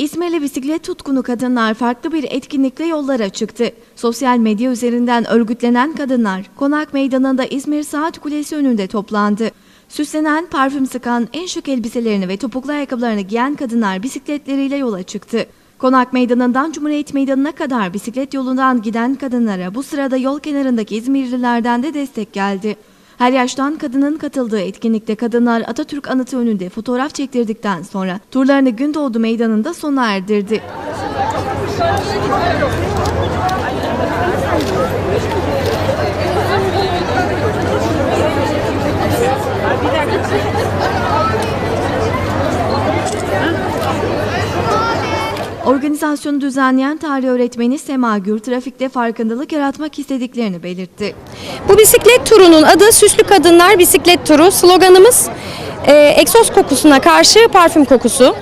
İzmirli bisiklet tutkunu kadınlar farklı bir etkinlikle yollara çıktı. Sosyal medya üzerinden örgütlenen kadınlar Konak Meydanı'nda İzmir Saat Kulesi önünde toplandı. Süslenen, parfüm sıkan, en şık elbiselerini ve topuklu ayakkabılarını giyen kadınlar bisikletleriyle yola çıktı. Konak Meydanı'ndan Cumhuriyet Meydanı'na kadar bisiklet yolundan giden kadınlara bu sırada yol kenarındaki İzmirlilerden de destek geldi. Her yaştan kadının katıldığı etkinlikte kadınlar Atatürk Anıtı önünde fotoğraf çektirdikten sonra turlarını Gündoğdu Meydanı'nda sona erdirdi. Organizasyonu düzenleyen tarih öğretmeni Sema Gür trafikte farkındalık yaratmak istediklerini belirtti. Bu bisiklet turunun adı Süslü Kadınlar Bisiklet Turu. Sloganımız e, egzoz kokusuna karşı parfüm kokusu.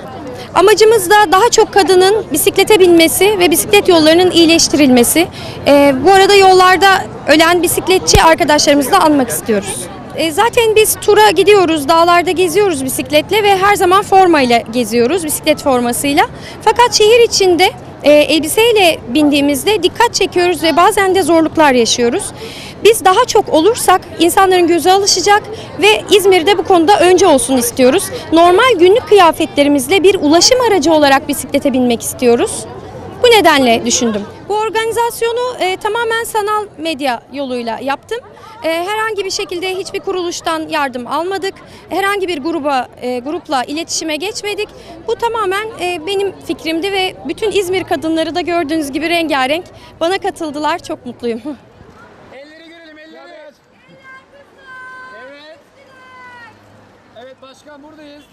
Amacımız da daha çok kadının bisiklete binmesi ve bisiklet yollarının iyileştirilmesi. E, bu arada yollarda ölen bisikletçi arkadaşlarımızı da anmak istiyoruz. E, zaten biz tura gidiyoruz, dağlarda geziyoruz bisikletle ve her zaman formayla geziyoruz, bisiklet formasıyla. Fakat şehir içinde e, elbiseyle bindiğimizde dikkat çekiyoruz ve bazen de zorluklar yaşıyoruz. Biz daha çok olursak insanların gözü alışacak ve İzmir'de bu konuda önce olsun istiyoruz. Normal günlük kıyafetlerimizle bir ulaşım aracı olarak bisiklete binmek istiyoruz. Bu nedenle düşündüm. Bu organizasyonu e, tamamen sanal medya yoluyla yaptım. E, herhangi bir şekilde hiçbir kuruluştan yardım almadık. Herhangi bir gruba e, grupla iletişime geçmedik. Bu tamamen e, benim fikrimdi ve bütün İzmir kadınları da gördüğünüz gibi rengarenk bana katıldılar. Çok mutluyum. Elleri görelim elleri. Evet. Evet başkan buradayız.